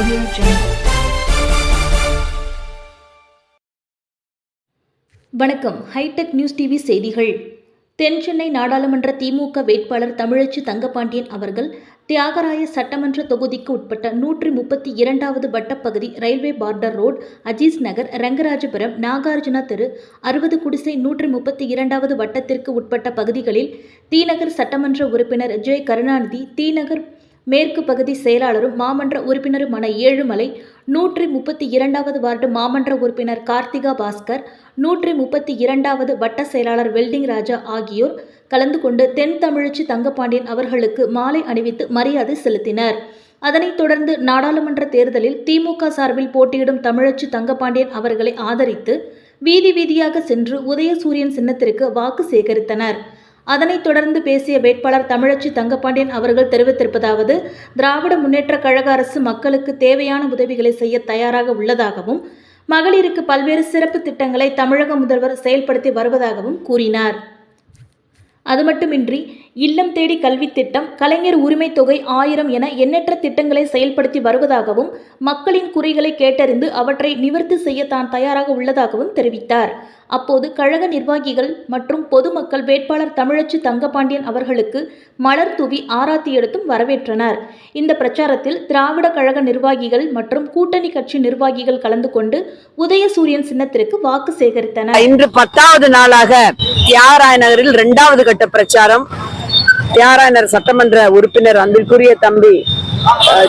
Audio Jungle. வணக்கம் hitech news TV செய்திகள் தென் சென்னை நாடாளுமன்ற திமுக வேட்பாளர் தமிழச்சி தங்கபாண்டியன் அவர்கள் தியாகராய சட்டமன்ற தொகுதிக்கு உட்பட்ட நூற்றி முப்பத்தி இரண்டாவது வட்டப்பகுதி railway border road Aziz Nagar Rangarajapuram Nagarjuna தெரு அறுபது குடிசை நூற்றி முப்பத்தி இரண்டாவது வட்டத்திற்கு உட்பட்ட பகுதிகளில் தீநகர் சட்டமன்ற உறுப்பினர் ஜெய் கருணாநிதி தீநகர் மேற்கு பகுதி செயலாளரும் மாமன்ற உறுப்பினருமான ஏழுமலை நூற்றி முப்பத்தி இரண்டாவது வார்டு மாமன்ற உறுப்பினர் கார்த்திகா பாஸ்கர் நூற்றி முப்பத்தி இரண்டாவது வட்ட செயலாளர் வெல்டிங் ராஜா ஆகியோர் கலந்து கொண்டு தென் தமிழச்சி தங்கபாண்டியன் அவர்களுக்கு மாலை அணிவித்து மரியாதை செலுத்தினர். அதனைத் தொடர்ந்து நாடாளுமன்ற தேர்தலில் திமுக சார்பில் போட்டியிடும் தமிழச்சி தங்கபாண்டியன் அவர்களை ஆதரித்து வீதி வீதியாக சென்று உதயசூரியன் சின்னத்திற்கு வாக்கு சேகரித்தனர். அதனைத் தொடர்ந்து பேசிய வேட்பாளர் தமிழச்சி தங்கப்பாண்டியன் அவர்கள் தெரிவித்திருப்பதாவது திராவிட முன்னேற்ற கழக அரசு மக்களுக்கு தேவையான உதவிகளை செய்ய தயாராக உள்ளதாகவும் மகளிருக்கு பல்வேறு சிறப்பு திட்டங்களை தமிழக முதல்வர் செயல்படுத்தி வருவதாகவும் கூறினார். அது மட்டுமின்றி இல்லம் தேடி கல்வி திட்டம் கலைஞர் உரிமைத் தொகை ஆயிரம் என எண்ணற்ற திட்டங்களை செயல்படுத்தி வருவதாகவும் மக்களின் குறைகளை கேட்டறிந்து அவற்றை நிவர்த்தி செய்ய தான் தயாராக உள்ளதாகவும் தெரிவித்தார். அப்போது கழக நிர்வாகிகள் மற்றும் பொதுமக்கள் வேட்பாளர் தமிழச்சி தங்கபாண்டியன் அவர்களுக்கு மலர் தூவி ஆராத்தி எடுத்தும் வரவேற்றனர். இந்த பிரச்சாரத்தில் திராவிட கழக நிர்வாகிகள் மற்றும் கூட்டணி கட்சி நிர்வாகிகள் கலந்து கொண்டு உதயசூரியன் சின்னத்திற்கு வாக்கு சேகரித்தனர். இன்று பத்தாவது நாளாக தியாகராய நகரில் இரண்டாவது கட்ட பிரச்சாரம். தியாராயனர் சட்டமன்ற உறுப்பினர் அன்பிற்குரிய தம்பி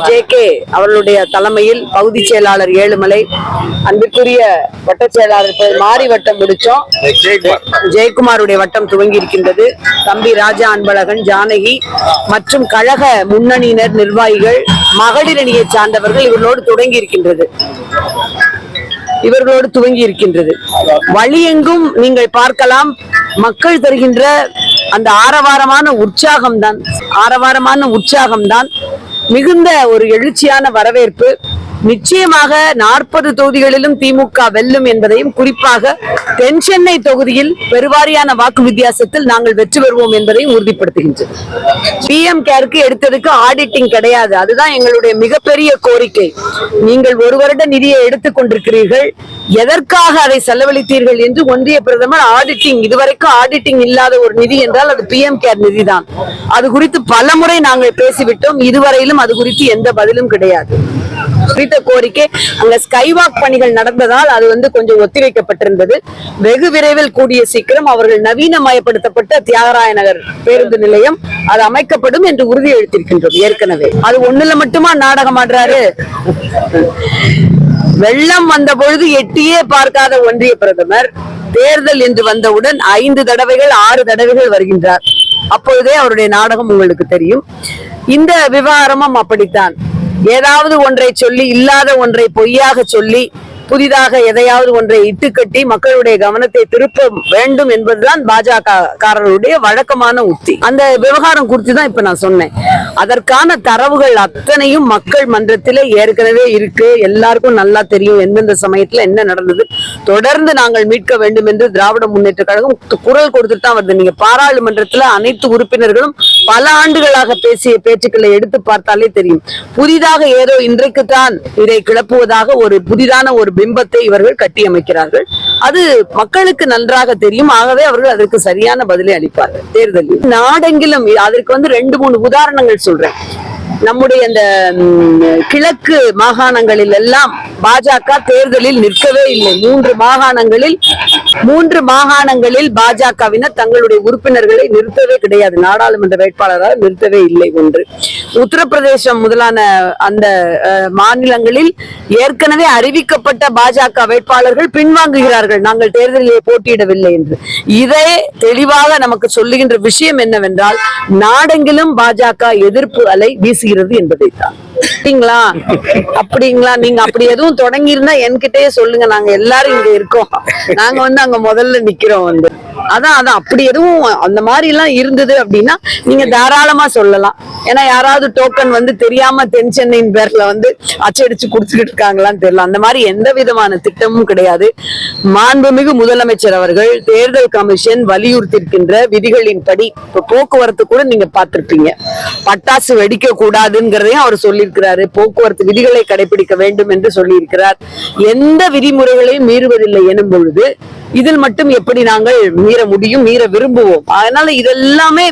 ஜே கே அவர்களுடைய தலைமையில் பகுதி செயலாளர் ஏழுமலை அன்பிற்குரிய வட்ட செயலாளர் மாறி வட்டம் முடிச்சோம் ஜெயக்குமாருடைய வட்டம் துவங்கி இருக்கின்றது தம்பி ராஜா அன்பழகன் ஜானகி மற்றும் கழக முன்னணியினர் நிர்வாகிகள் மகளிர் அணியை சார்ந்தவர்கள் இவர்களோடு தொடங்கி இருக்கின்றது இவர்களோடு துவங்கி இருக்கின்றது வழியெங்கும் நீங்கள் பார்க்கலாம் மக்கள் தருகின்ற அந்த ஆரவாரமான உற்சாகம்தான். ஆரவாரமான உற்சாகம்தான் மிகுந்த ஒரு எழுச்சியான வரவேற்பு. நிச்சயமாக நாற்பது தொகுதிகளிலும் திமுக வெல்லும் என்பதையும் குறிப்பாக தென் சென்னை தொகுதியில் பெருவாரியான வாக்கு வித்தியாசத்தில் நாங்கள் வெற்றி பெறுவோம் என்பதையும் உறுதிப்படுத்துகின்றது பிஎம் கேருக்கு எடுத்ததுக்கு ஆடிட்டிங் கிடையாது. அதுதான் எங்களுடைய மிகப்பெரிய கோரிக்கை. நீங்கள் ஒரு வருட நிதியை எடுத்துக் கொண்டிருக்கிறீர்கள். எதற்காக அதை செலவழித்தீர்கள் என்று ஒன்றிய பிரதமர் ஆடிட்டிங் இதுவரைக்கும் ஆடிட்டிங் இல்லாத ஒரு நிதி என்றால் அது பிஎம் கேர் நிதி தான் அது குறித்து பல முறை நாங்கள் பேசிவிட்டோம். இதுவரையிலும் அது குறித்து எந்த பதிலும் கிடையாது. குறித்த கோரிக்கை அங்க ஸ்கைவாக் பணிகள் நடந்ததால் அது வந்து கொஞ்சம் ஒத்திவைக்கப்பட்டிருந்தது. வெகு விரைவில் கூடிய சீக்கிரம் அவர்கள் நவீனமயப்படுத்தப்பட்ட தியாகராய நகர் பேருந்து நிலையம் அது அமைக்கப்படும் என்று உறுதி அளித்திருக்கின்றோம் ஏற்கனவே. அது ஒண்ணுல மட்டுமா நாடகம் ஆடுறாரு? வெள்ளம் வந்த பொழுது எட்டியே பார்க்காத ஒன்றிய பிரதமர் தேர்தல் என்று வந்தவுடன் ஐந்து தடவைகள் ஆறு தடவைகள் வருகின்றார். அப்பொழுதே அவருடைய நாடகம் உங்களுக்கு தெரியும். இந்த விவகாரமும் அப்படித்தான். ஏதாவது ஒன்றை சொல்லி இல்லாத ஒன்றை பொய்யாக சொல்லி புதிதாக எதையாவது ஒன்றை இட்டுக்கட்டி மக்களுடைய கவனத்தை திருப்ப வேண்டும் என்பதுதான் பாஜக காரர்களுடைய வழக்கமான உத்தி. அந்த விவகாரம் குறித்து தான் இப்ப நான் சொன்னேன். அதற்கான தரவுகள் அத்தனையும் மக்கள் மன்றத்தில் ஏற்கனவே இருக்கு. எல்லாருக்கும் நல்லா தெரியும் எந்தெந்த சமயத்துல என்ன நடந்தது. தொடர்ந்து நாங்கள் மீட்க வேண்டும் என்று திராவிட முன்னேற்ற கழகம் குரல் கொடுத்துட்டு தான் வருது. நீங்க பாராளுமன்றத்துல அனைத்து உறுப்பினர்களும் பல ஆண்டுகளாக பேசிய பேச்சுக்களை எடுத்து பார்த்தாலே தெரியும். புதிதாக ஏதோ இன்றைக்கு தான் இதை கிளப்புவதாக ஒரு புதிதான ஒரு பிம்பத்தை இவர்கள் கட்டியமைக்கிறார்கள். அது மக்களுக்கு நன்றாக தெரியும். ஆகவே அவர்கள் அதற்கு சரியான பதிலை அளிப்பார்கள். தேர்தலில் நாடெங்கிலும் அதற்கு வந்து ரெண்டு மூணு உதாரணங்கள் சொல்றேன். நம்முடைய இந்த கிழக்கு மாகாணங்களில் எல்லாம் பாஜக தேர்தலில் நிற்கவே இல்லை. மூன்று மாகாணங்களில் மூன்று மாகாணங்களில் பாஜகவினர் தங்களுடைய உறுப்பினர்களை நிறுத்தவே கிடையாது. நாடாளுமன்ற வேட்பாளராக நிறுத்தவே இல்லை ஒன்று. உத்தரப்பிரதேசம் முதலான அந்த மாநிலங்களில் ஏற்கனவே அறிவிக்கப்பட்ட பாஜக வேட்பாளர்கள் பின்வாங்குகிறார்கள். நாங்கள் தேர்தலிலே போட்டியிடவில்லை என்று. இதை தெளிவாக நமக்கு சொல்லுகின்ற விஷயம் என்னவென்றால் நாடெங்கிலும் பாஜக எதிர்ப்பு அலை வீசுகிறது என்பதைத்தான். அப்படிங்களா அப்படிங்களா? நீங்க அப்படி எதுவும் தொடங்கி இருந்தா என்கிட்டயே சொல்லுங்க. நாங்க எல்லாரும் இங்க இருக்கோம். நாங்க வந்து அங்க முதல்ல நிக்கிறோம் வந்து. அதான் அதான். அப்படி எதுவும் அந்த மாதிரி எல்லாம் இருந்தது அப்படின்னா நீங்க தாராளமா சொல்லலாம். ஏன்னா யாராவது டோக்கன் வந்து தெரியாம தென் சென்னையின் பேர்ல வந்து அச்சடிச்சு குடுத்துக்கிட்டு இருக்காங்களான்னு தெரியல. அந்த மாதிரி எந்த விதமான திட்டமும் கிடையாது. மாண்புமிகு முதலமைச்சர் அவர்கள் தேர்தல் கமிஷன் வலியுறுத்தியிருக்கின்ற விதிகளின்படி இப்ப போக்குவரத்து கூட நீங்க பார்த்திருப்பீங்க. பட்டாசு வெடிக்க கூடாதுங்கிறதையும் அவர் சொல்லி சொல்லியிருக்கிறாரு போக்குவரத்து விதிகளை கடைபிடிக்க வேண்டும் என்று சொல்லியிருக்கிறார். எந்த விதிமுறைகளையும் மீறுவதில்லை எனும் பொழுது இதில் மட்டும் எப்படி நாங்கள் மீற முடியும் மீற விரும்புவோம். அதனால இதெல்லாமே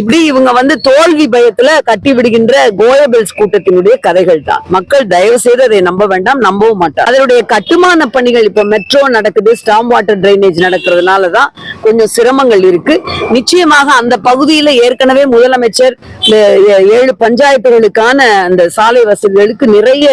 இப்படி இவங்க வந்து தோல்வி பயத்துல கட்டி விடுகின்ற கோயபிள்ஸ் கூட்டத்தினுடைய கதைகள் தான் மக்கள் தயவு செய்து அதை நம்ப வேண்டாம் நம்பவும் மாட்டார் அதனுடைய கட்டுமான பணிகள் இப்ப மெட்ரோ நடக்குது ஸ்டாம் வாட்டர் டிரைனேஜ் நடக்கிறதுனால தான் கொஞ்சம் சிரமங்கள் இருக்கு. நிச்சயமாக அந்த பகுதியில ஏற்கனவே முதலமைச்சர் ஏழு பஞ்சாயத்துகளுக்கான அந்த சாலை வசதிகளுக்கு நிறைய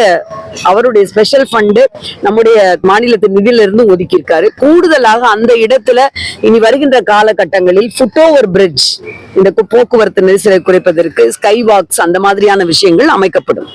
அவருடைய ஸ்பெஷல் ஃபண்டு நம்முடைய மாநிலத்தின் நிதியிலிருந்து ஒதுக்கியிருக்காரு. கூடுதலாக அந்த இடத்துல இனி வருகின்ற காலகட்டங்களில் ஃபுட் ஓவர் பிரிட்ஜ் இந்த போக்குவரத்து நெரிசலை குறைப்பதற்கு ஸ்கை வாக்ஸ் அந்த மாதிரியான விஷயங்கள் அமைக்கப்படும்.